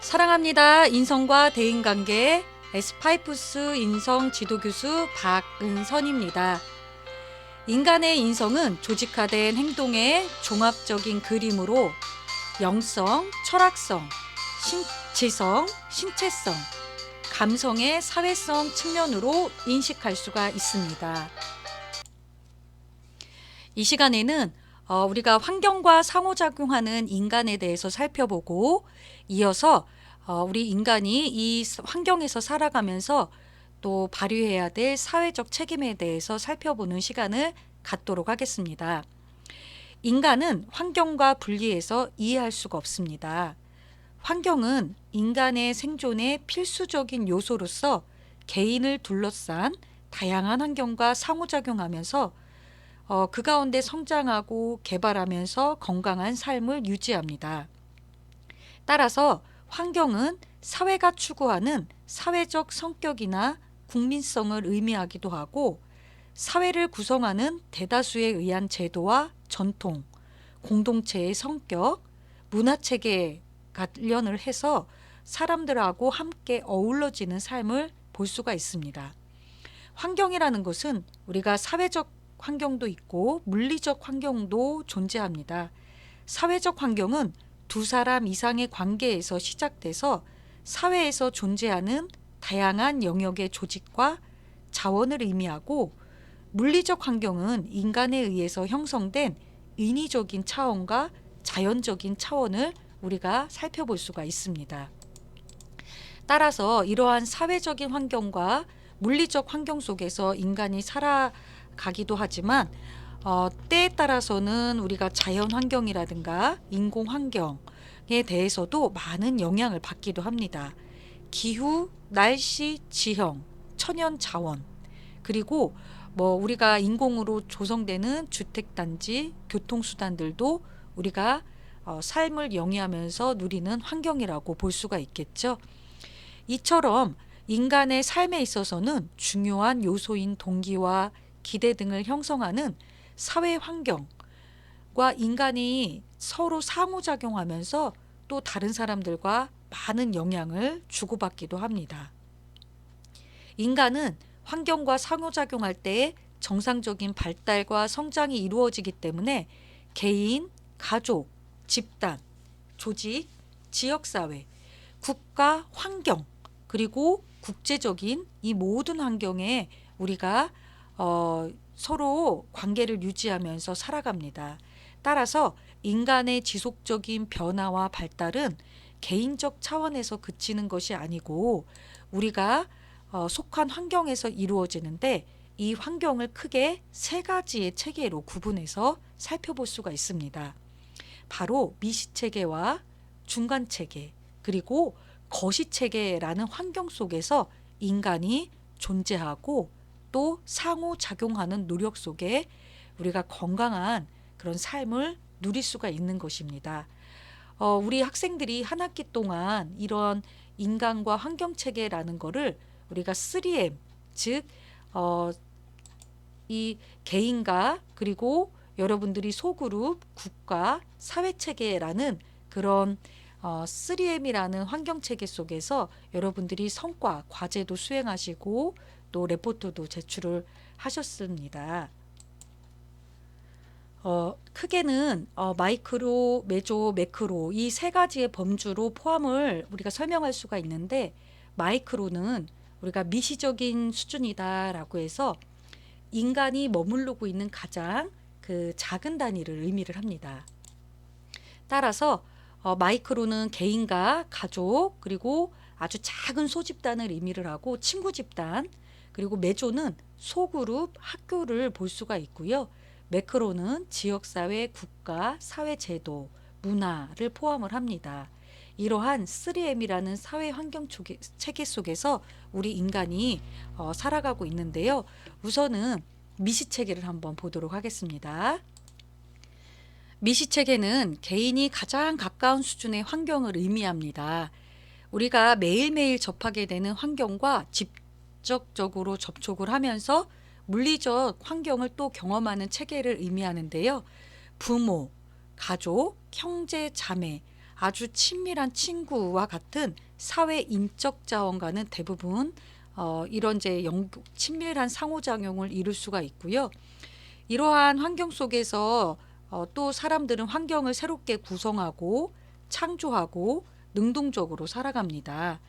사랑합니다. 인성과 대인관계 에스파이푸스 인성 지도교수 박은선입니다. 인간의 인성은 조직화된 행동의 종합적인 그림으로 영성, 철학성, 신체성, 신체성, 감성의 사회성 측면으로 인식할 수가 있습니다. 이 시간에는 어, 우리가 환경과 상호작용하는 인간에 대해서 살펴보고 이어서 어, 우리 인간이 이 환경에서 살아가면서 또 발휘해야 될 사회적 책임에 대해서 살펴보는 시간을 갖도록 하겠습니다. 인간은 환경과 분리해서 이해할 수가 없습니다. 환경은 인간의 생존의 필수적인 요소로서 개인을 둘러싼 다양한 환경과 상호작용하면서 어, 그 가운데 성장하고 개발하면서 건강한 삶을 유지합니다. 따라서 환경은 사회가 추구하는 사회적 성격이나 국민성을 의미하기도 하고 사회를 구성하는 대다수에 의한 제도와 전통, 공동체의 성격, 문화 체계 관련을 해서 사람들하고 함께 어우러지는 삶을 볼 수가 있습니다. 환경이라는 것은 우리가 사회적 환경도 있고 물리적 환경도 존재합니다. 사회적 환경은 두 사람 이상의 관계에서 시작돼서 사회에서 존재하는 다양한 영역의 조직과 자원을 의미하고 물리적 환경은 인간에 의해서 형성된 인위적인 차원과 자연적인 차원을 우리가 살펴볼 수가 있습니다. 따라서 이러한 사회적인 환경과 물리적 환경 속에서 인간이 살아가기도 하지만 어, 때에 따라서는 우리가 자연 환경이라든가 인공 환경에 대해서도 많은 영향을 받기도 합니다. 기후, 날씨, 지형, 천연 자원, 그리고 뭐 우리가 인공으로 조성되는 주택 단지, 교통 수단들도 우리가 어, 삶을 영위하면서 누리는 환경이라고 볼 수가 있겠죠. 이처럼 인간의 삶에 있어서는 중요한 요소인 동기와 기대 등을 형성하는 사회 환경과 인간이 서로 상호작용하면서 또 다른 사람들과 많은 영향을 주고받기도 합니다. 인간은 환경과 상호작용할 때 정상적인 발달과 성장이 이루어지기 때문에 개인, 가족, 집단, 조직, 지역사회, 국가, 환경, 그리고 국제적인 이 모든 환경에 우리가 어, 서로 관계를 유지하면서 살아갑니다. 따라서 인간의 지속적인 변화와 발달은 개인적 차원에서 그치는 것이 아니고 우리가 어, 속한 환경에서 이루어지는데 이 환경을 크게 세 가지의 체계로 구분해서 살펴볼 수가 있습니다. 바로 미시 체계와 중간 체계 그리고 거시 체계라는 환경 속에서 인간이 존재하고 또 상호작용하는 노력 속에 우리가 건강한 그런 삶을 누릴 수가 있는 것입니다. 어, 우리 학생들이 한 학기 동안 이런 인간과 환경 체계라는 거를 우리가 3M 즉 어, 이 개인과 그리고 여러분들이 소그룹, 국가, 사회 체계라는 그런 어, 3M이라는 환경 체계 속에서 여러분들이 성과, 과제도 수행하시고 또 레포트도 제출을 하셨습니다. 어, 크게는 어, 마이크로, 메조, 매크로 이 세 가지의 범주로 포함을 우리가 설명할 수가 있는데 마이크로는 우리가 미시적인 수준이다라고 해서 인간이 머무르고 있는 가장 그 작은 단위를 의미를 합니다. 따라서 어, 마이크로는 개인과 가족 그리고 아주 작은 소집단을 의미를 하고 친구 집단 그리고 메조는 소그룹 학교를 볼 수가 있고요. 매크로는 지역사회, 국가, 사회제도, 문화를 포함을 합니다. 이러한 3M이라는 사회 환경 체계 속에서 우리 인간이 어, 살아가고 있는데요. 우선은 미시 체계를 한번 보도록 하겠습니다. 미시 체계는 개인이 가장 가까운 수준의 환경을 의미합니다. 우리가 매일매일 접하게 되는 환경과 직접적으로 접촉을 하면서 물리적 환경을 또 경험하는 체계를 의미하는데요. 부모, 가족, 형제, 자매, 아주 친밀한 친구와 같은 사회 인적 자원과는 대부분 어, 이런 이제 연, 친밀한 상호작용을 이룰 수가 있고요. 이러한 환경 속에서 어, 또 사람들은 환경을 새롭게 구성하고 창조하고 능동적으로 살아갑니다.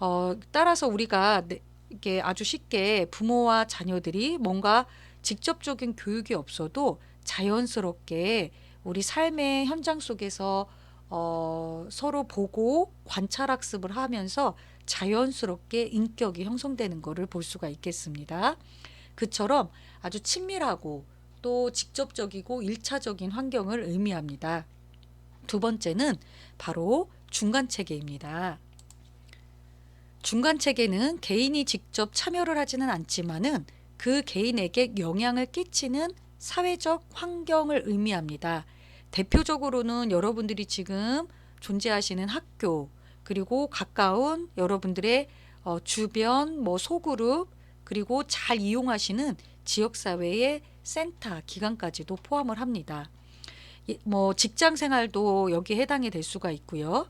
어, 따라서 우리가 네, 이게 아주 쉽게 부모와 자녀들이 뭔가 직접적인 교육이 없어도 자연스럽게 우리 삶의 현장 속에서 어, 서로 보고 관찰 학습을 하면서 자연스럽게 인격이 형성되는 것을 볼 수가 있겠습니다. 그처럼 아주 친밀하고 또 직접적이고 일차적인 환경을 의미합니다. 두 번째는 바로 중간 체계입니다. 중간 체계는 개인이 직접 참여를 하지는 않지만은 그 개인에게 영향을 끼치는 사회적 환경을 의미합니다. 대표적으로는 여러분들이 지금 존재하시는 학교 그리고 가까운 여러분들의 어, 주변 뭐 소그룹 그리고 잘 이용하시는 지역 사회의 센터 기관까지도 포함을 합니다. 예, 뭐 직장 생활도 여기에 해당이 될 수가 있고요.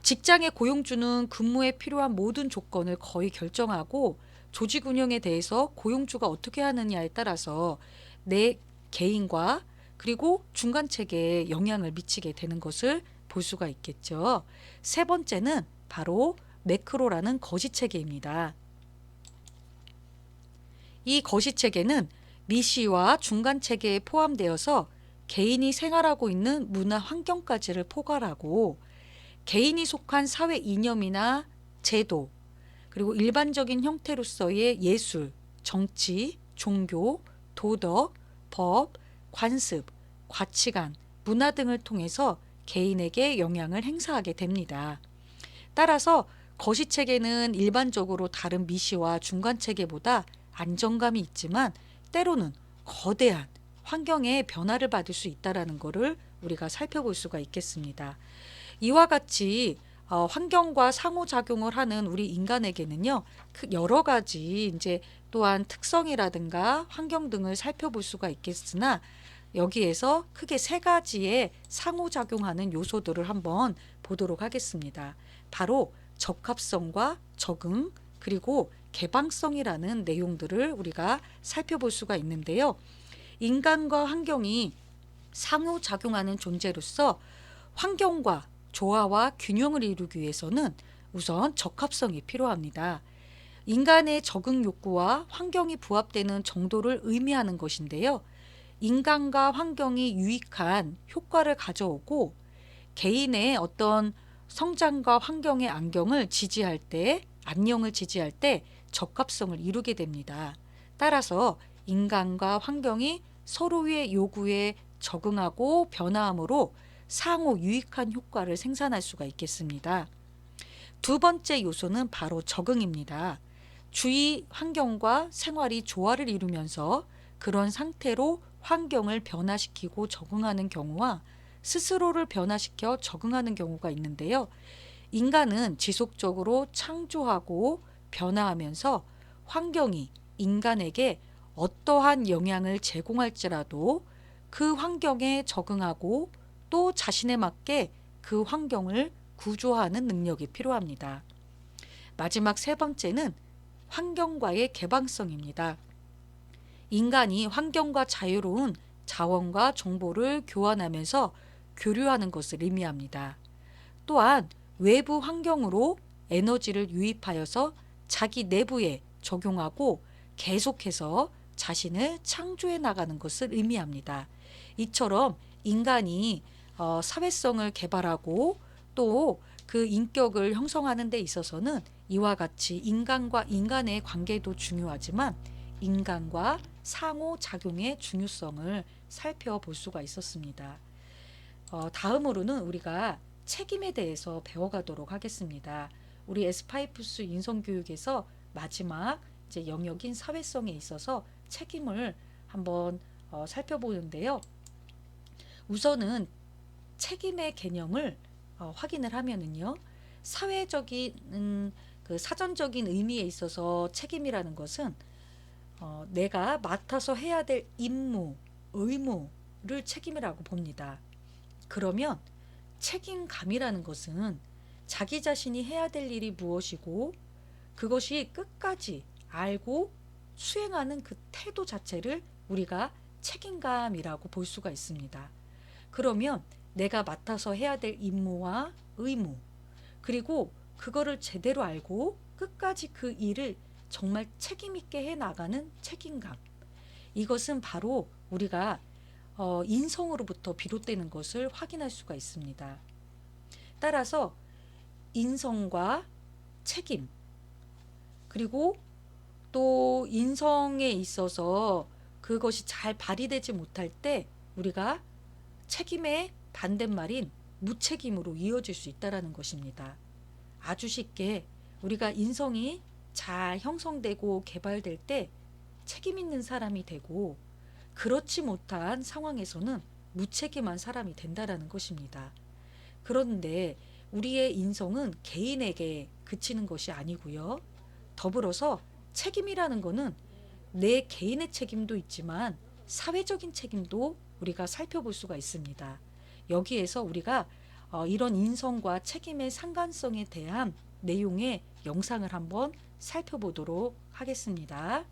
직장의 고용주는 근무에 필요한 모든 조건을 거의 결정하고 조직 운영에 대해서 고용주가 어떻게 하느냐에 따라서 내 개인과 그리고 중간 체계에 영향을 미치게 되는 것을 볼 수가 있겠죠. 세 번째는 바로 매크로라는 거시 체계입니다. 이 거시 체계는 미시와 중간 체계에 포함되어서 개인이 생활하고 있는 문화 환경까지를 포괄하고 개인이 속한 사회 이념이나 제도 그리고 일반적인 형태로서의 예술, 정치, 종교, 도덕, 법, 관습, 가치관, 문화 등을 통해서 개인에게 영향을 행사하게 됩니다. 따라서 거시 체계는 일반적으로 다른 미시와 중간 체계보다 안정감이 있지만 때로는 거대한 환경의 변화를 받을 수 있다라는 것을 우리가 살펴볼 수가 있겠습니다. 이와 같이 어, 환경과 상호작용을 하는 우리 인간에게는요, 그 여러 가지 이제 또한 특성이라든가 환경 등을 살펴볼 수가 있겠으나 여기에서 크게 세 가지의 상호작용하는 요소들을 한번 보도록 하겠습니다. 바로 적합성과 적응, 그리고 개방성이라는 내용들을 우리가 살펴볼 수가 있는데요. 인간과 환경이 상호작용하는 존재로서 환경과 조화와 균형을 이루기 위해서는 우선 적합성이 필요합니다. 인간의 적응 욕구와 환경이 부합되는 정도를 의미하는 것인데요. 인간과 환경이 유익한 효과를 가져오고 개인의 어떤 성장과 환경의 안경을 지지할 때, 안녕을 지지할 때 적합성을 이루게 됩니다. 따라서 인간과 환경이 서로의 요구에 적응하고 변화함으로 상호 유익한 효과를 생산할 수가 있겠습니다. 두 번째 요소는 바로 적응입니다. 주위 환경과 생활이 조화를 이루면서 그런 상태로 환경을 변화시키고 적응하는 경우와 스스로를 변화시켜 적응하는 경우가 있는데요. 인간은 지속적으로 창조하고 변화하면서 환경이 인간에게 어떠한 영향을 제공할지라도 그 환경에 적응하고 또 자신에 맞게 그 환경을 구조하는 능력이 필요합니다. 마지막 세 번째는 환경과의 개방성입니다. 인간이 환경과 자유로운 자원과 정보를 교환하면서 교류하는 것을 의미합니다. 또한 외부 환경으로 에너지를 유입하여서 자기 내부에 적용하고 계속해서 자신을 창조해 나가는 것을 의미합니다. 이처럼 인간이 어, 사회성을 개발하고 또 그 인격을 형성하는 데 있어서는 이와 같이 인간과 인간의 관계도 중요하지만 인간과 상호작용의 중요성을 살펴볼 수가 있었습니다. 어, 다음으로는 우리가 책임에 대해서 배워가도록 하겠습니다. 우리 에스파이프스 인성교육에서 마지막 이제 영역인 사회성에 있어서 책임을 한번 어, 살펴보는데요. 우선은 책임의 개념을 어, 확인을 하면은요. 사회적인 음, 그 사전적인 의미에 있어서 책임이라는 것은 어, 내가 맡아서 해야 될 임무, 의무를 책임이라고 봅니다. 그러면 책임감이라는 것은 자기 자신이 해야 될 일이 무엇이고 그것이 끝까지 알고 수행하는 그 태도 자체를 우리가 책임감이라고 볼 수가 있습니다. 그러면 내가 맡아서 해야 될 임무와 의무, 그리고 그거를 제대로 알고 끝까지 그 일을 정말 책임 있게 해 나가는 책임감. 이것은 바로 우리가 어, 인성으로부터 비롯되는 것을 확인할 수가 있습니다. 따라서 인성과 책임, 그리고 또 인성에 있어서 그것이 잘 발휘되지 못할 때 우리가 책임의 반대말인 무책임으로 이어질 수 있다라는 것입니다. 아주 쉽게 우리가 인성이 잘 형성되고 개발될 때 책임 있는 사람이 되고 그렇지 못한 상황에서는 무책임한 사람이 된다라는 것입니다. 그런데 우리의 인성은 개인에게 그치는 것이 아니고요. 더불어서 책임이라는 것은 내 개인의 책임도 있지만 사회적인 책임도 우리가 살펴볼 수가 있습니다. 여기에서 우리가 어, 이런 인성과 책임의 상관성에 대한 내용의 영상을 한번 살펴보도록 하겠습니다.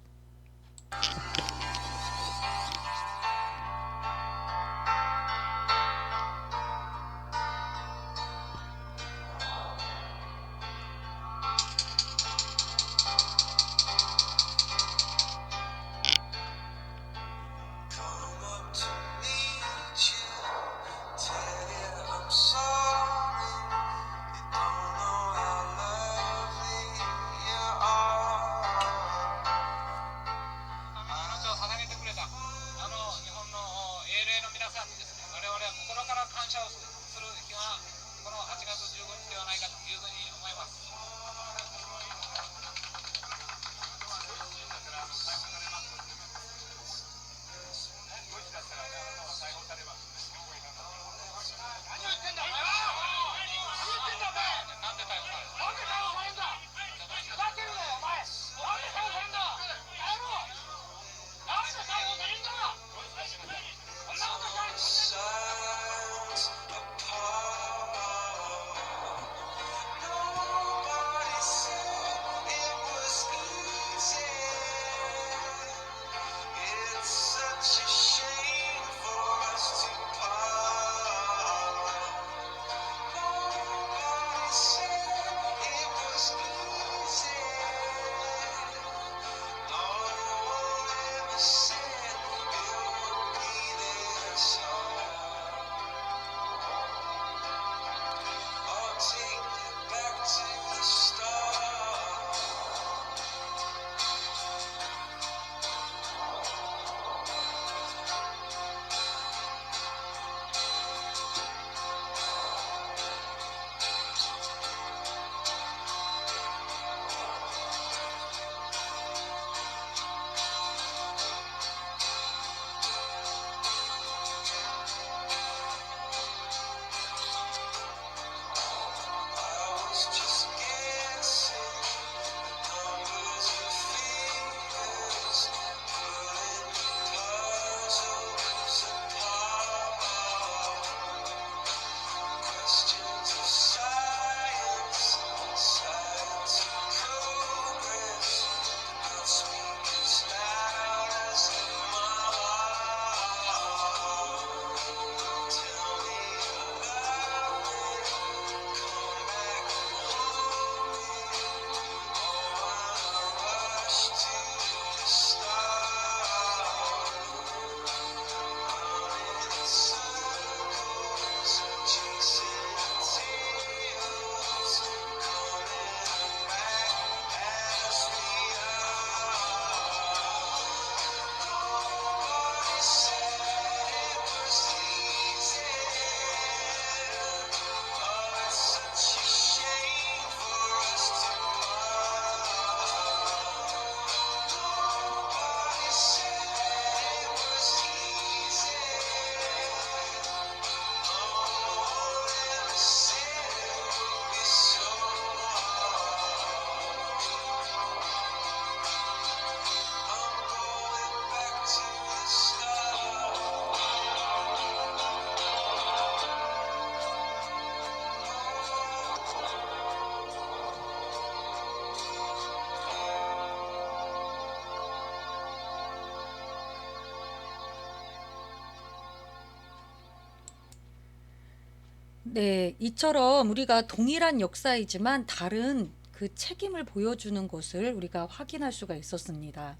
네, 이처럼 우리가 동일한 역사이지만 다른 그 책임을 보여주는 것을 우리가 확인할 수가 있었습니다.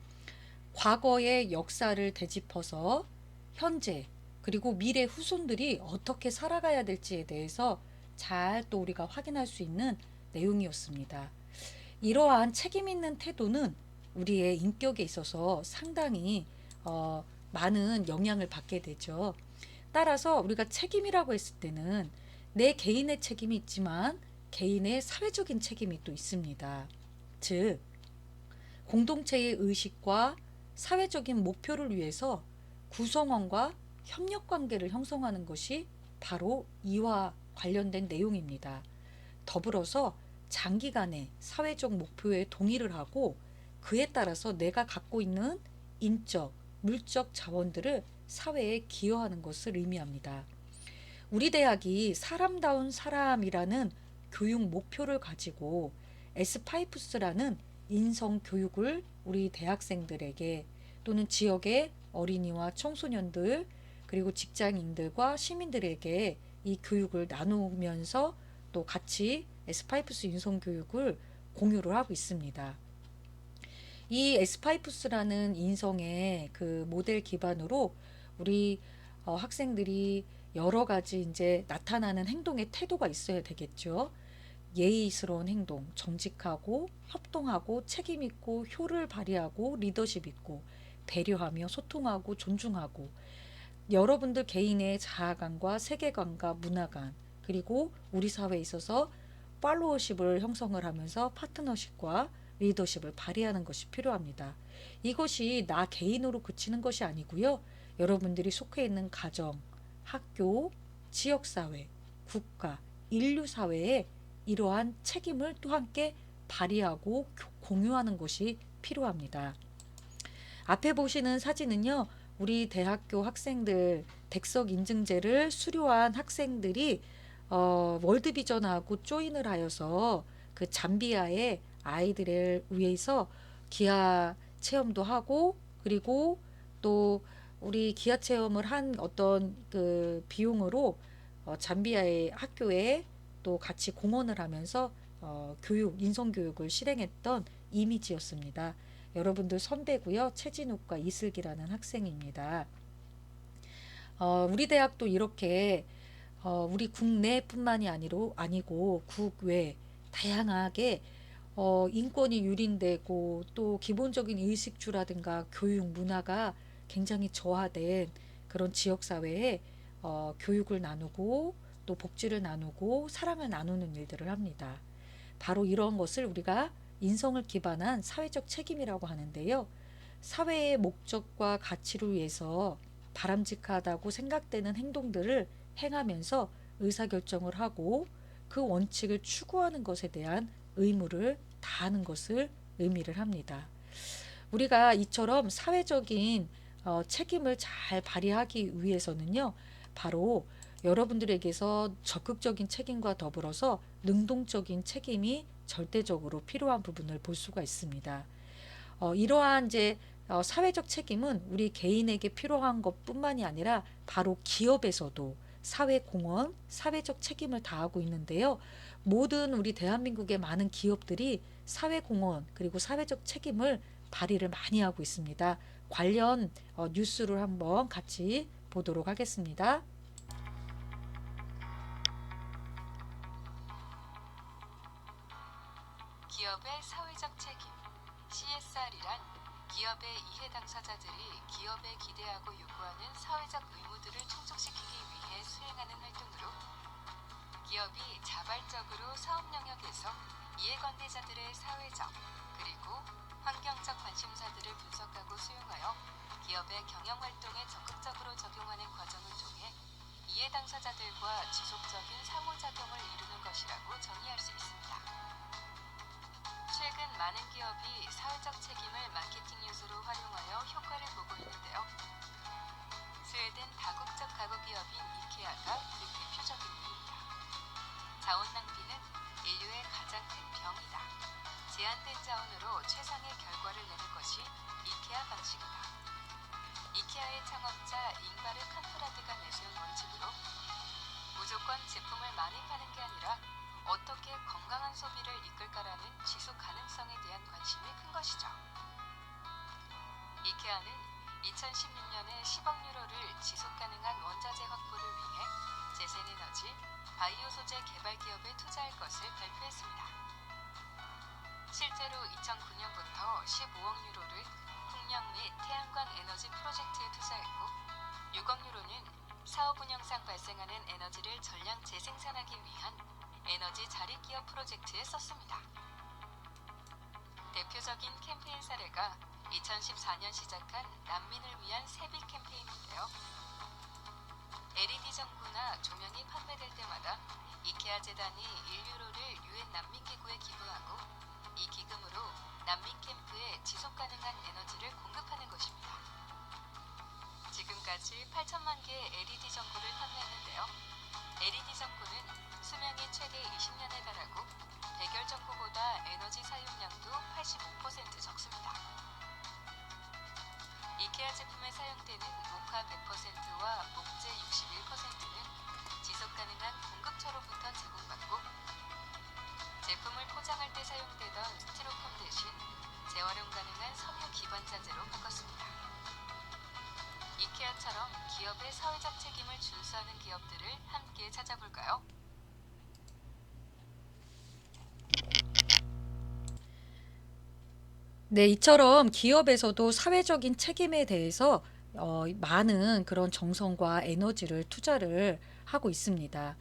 과거의 역사를 되짚어서 현재 그리고 미래 후손들이 어떻게 살아가야 될지에 대해서 잘 또 우리가 확인할 수 있는 내용이었습니다. 이러한 책임 있는 태도는 우리의 인격에 있어서 상당히 어, 많은 영향을 받게 되죠. 따라서 우리가 책임이라고 했을 때는 내 개인의 책임이 있지만 개인의 사회적인 책임이 또 있습니다. 즉, 공동체의 의식과 사회적인 목표를 위해서 구성원과 협력 관계를 형성하는 것이 바로 이와 관련된 내용입니다. 더불어서 장기간의 사회적 목표에 동의를 하고 그에 따라서 내가 갖고 있는 인적, 물적 자원들을 사회에 기여하는 것을 의미합니다. 우리 대학이 사람다운 사람이라는 교육 목표를 가지고 에스파이프스라는 인성 교육을 우리 대학생들에게 또는 지역의 어린이와 청소년들 그리고 직장인들과 시민들에게 이 교육을 나누면서 또 같이 에스파이프스 인성 교육을 공유를 하고 있습니다. 이 에스파이프스라는 인성의 그 모델 기반으로 우리 어, 학생들이 여러 가지 이제 나타나는 행동의 태도가 있어야 되겠죠. 예의스러운 행동, 정직하고 협동하고 책임 있고 효를 발휘하고 리더십 있고 배려하며 소통하고 존중하고 여러분들 개인의 자아관과 세계관과 문화관 그리고 우리 사회에 있어서 팔로워십을 형성을 하면서 파트너십과 리더십을 발휘하는 것이 필요합니다. 이것이 나 개인으로 그치는 것이 아니고요. 여러분들이 속해 있는 가정, 학교, 지역사회, 국가, 인류사회에 이러한 책임을 또 함께 발휘하고 공유하는 것이 필요합니다. 앞에 보시는 사진은요, 우리 대학교 학생들 덱석 인증제를 수료한 학생들이 어, 월드비전하고 조인을 하여서 그 잠비아의 아이들을 위해서 기아 체험도 하고 그리고 또 우리 기아 체험을 한 어떤 그 비용으로 어, 잠비아의 학교에 또 같이 공헌을 하면서 어, 교육, 인성 교육을 실행했던 이미지였습니다. 여러분들 선배고요. 최진욱과 이슬기라는 학생입니다. 어, 우리 대학도 이렇게 어, 우리 국내뿐만이 아니로 아니고 국외 다양하게 어, 인권이 유린되고 또 기본적인 의식주라든가 교육 문화가 굉장히 저하된 그런 지역 사회에 어, 교육을 나누고 또 복지를 나누고 사랑을 나누는 일들을 합니다. 바로 이런 것을 우리가 인성을 기반한 사회적 책임이라고 하는데요. 사회의 목적과 가치를 위해서 바람직하다고 생각되는 행동들을 행하면서 의사결정을 하고 그 원칙을 추구하는 것에 대한 의무를 다하는 것을 의미를 합니다. 우리가 이처럼 사회적인 어, 책임을 잘 발휘하기 위해서는요, 바로 여러분들에게서 적극적인 책임과 더불어서 능동적인 책임이 절대적으로 필요한 부분을 볼 수가 있습니다. 어, 이러한 이제 어, 사회적 책임은 우리 개인에게 필요한 것뿐만이 아니라 바로 기업에서도 사회 공헌, 사회적 책임을 다하고 있는데요. 모든 우리 대한민국의 많은 기업들이 사회 공헌 그리고 사회적 책임을 발휘를 많이 하고 있습니다. 관련 어, 뉴스를 한번 같이 보도록 하겠습니다. 기업의 사회적 책임 CSR이란 기업의 이해 당사자들이 기업에 기대하고 요구하는 사회적 의무들을 충족시키기 위해 수행하는 활동으로 기업이 자발적으로 사업 영역에서 이해관계자들의 사회적 그리고 환경적 관심사들을 분석하고 수용하여 기업의 경영 활동에 적극적으로 적용하는 과정을 통해 이해 당사자들과 지속적인 상호작용을 이루는 것이라고 정의할 수 있습니다. 최근 많은 기업이 사회적 책임을 마케팅 요소로 활용하여 효과를 보고 있는데요. 스웨덴 다국적 가구 기업인 이케아가 그 대표적인 예입니다. 자원 낭비는 인류의 가장 큰 병이다. 제한된 자원으로 최상의 결과를 내는 것이 이케아 방식이다. 이케아의 창업자 잉바르 캄프라드가 내세운 원칙으로 무조건 제품을 많이 파는 게 아니라 어떻게 건강한 소비를 이끌까라는 지속 가능성에 대한 관심이 큰 것이죠. 이케아는 2016년에 10억 유로를 지속 가능한 원자재 확보를 위해 재생에너지, 바이오 소재 개발 기업에 투자할 것을 발표했습니다. 실제로 2009년부터 15억 유로를 풍력 및 태양광 에너지 프로젝트에 투자했고 6억 유로는 사업 운영상 발생하는 에너지를 전량 재생산하기 위한 에너지 자립 기업 프로젝트에 썼습니다. 대표적인 캠페인 사례가 2014년 시작한 난민을 위한 세비 캠페인인데요. LED 전구나 조명이 판매될 때마다 이케아 재단이 1유로를 유엔 난민 기구에 기부하고 이 기금으로 난민 캠프에 지속 가능한 에너지를 공급하는 것입니다. 지금까지 8천만 개의 LED 전구를 판매했는데요. LED 전구 네, 이처럼 기업에서도 사회적인 책임에 대해서 어, 많은 그런 정성과 에너지를 투자를 하고 있습니다.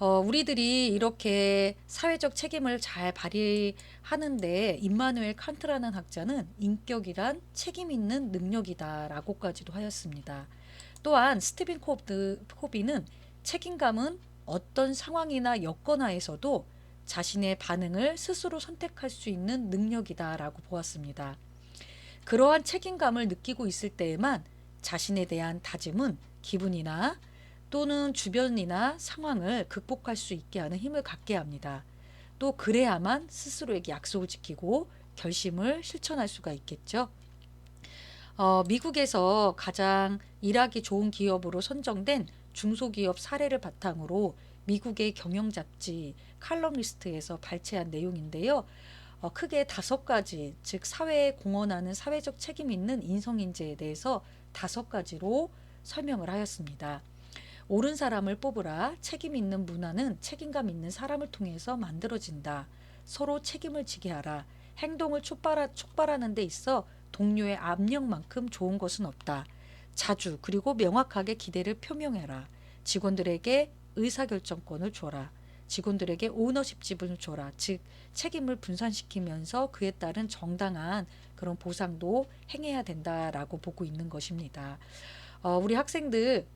어, 우리들이 이렇게 사회적 책임을 잘 발휘하는데 임마누엘 칸트라는 학자는 인격이란 책임 있는 능력이다라고까지도 하였습니다. 또한 스티븐 코브, 코비는 책임감은 어떤 상황이나 여건 하에서도 자신의 반응을 스스로 선택할 수 있는 능력이다라고 보았습니다. 그러한 책임감을 느끼고 있을 때에만 자신에 대한 다짐은 기분이나 또는 주변이나 상황을 극복할 수 있게 하는 힘을 갖게 합니다. 또 그래야만 스스로에게 약속을 지키고 결심을 실천할 수가 있겠죠. 어, 미국에서 가장 일하기 좋은 기업으로 선정된 중소기업 사례를 바탕으로 미국의 경영 잡지 칼럼리스트에서 발췌한 내용인데요. 어, 크게 다섯 가지, 즉 사회에 공헌하는 사회적 책임 있는 인성 인재에 대해서 다섯 가지로 설명을 하였습니다. 옳은 사람을 뽑으라. 책임 있는 문화는 책임감 있는 사람을 통해서 만들어진다. 서로 책임을 지게 하라. 행동을 촉발하, 촉발하는 데 있어 동료의 압력만큼 좋은 것은 없다. 자주 그리고 명확하게 기대를 표명해라. 직원들에게 의사결정권을 줘라. 직원들에게 오너십 지분을 줘라. 즉 책임을 분산시키면서 그에 따른 정당한 그런 보상도 행해야 된다라고 보고 있는 것입니다. 어, 우리 학생들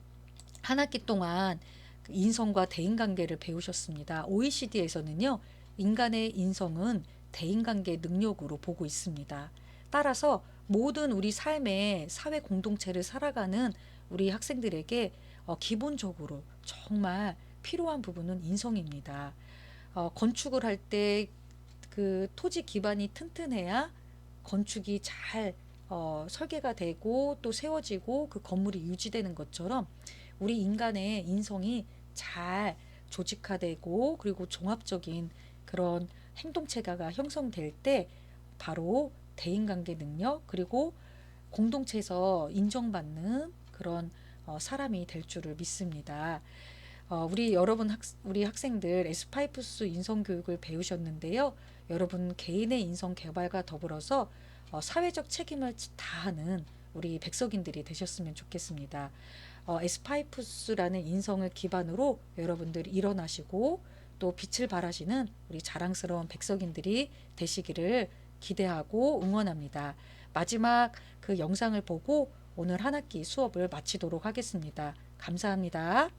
한 학기 동안 그 인성과 대인관계를 배우셨습니다. OECD에서는요, 인간의 인성은 대인관계 능력으로 보고 있습니다. 따라서 모든 우리 삶의 사회 공동체를 살아가는 우리 학생들에게 어, 기본적으로 정말 필요한 부분은 인성입니다. 어, 건축을 할 때 그 토지 기반이 튼튼해야 건축이 잘 어, 설계가 되고 또 세워지고 그 건물이 유지되는 것처럼 우리 인간의 인성이 잘 조직화되고 그리고 종합적인 그런 행동체가가 형성될 때 바로 대인관계 능력 그리고 공동체에서 인정받는 그런 어, 사람이 될 줄을 믿습니다. 어, 우리 여러분 학, 우리 학생들 에스파이프스 인성 교육을 배우셨는데요. 여러분 개인의 인성 개발과 더불어서 어, 사회적 책임을 다하는 우리 백석인들이 되셨으면 좋겠습니다. 어, 에스파이프스라는 인성을 기반으로 여러분들이 일어나시고 또 빛을 발하시는 우리 자랑스러운 백석인들이 되시기를 기대하고 응원합니다. 마지막 그 영상을 보고 오늘 한 학기 수업을 마치도록 하겠습니다. 감사합니다.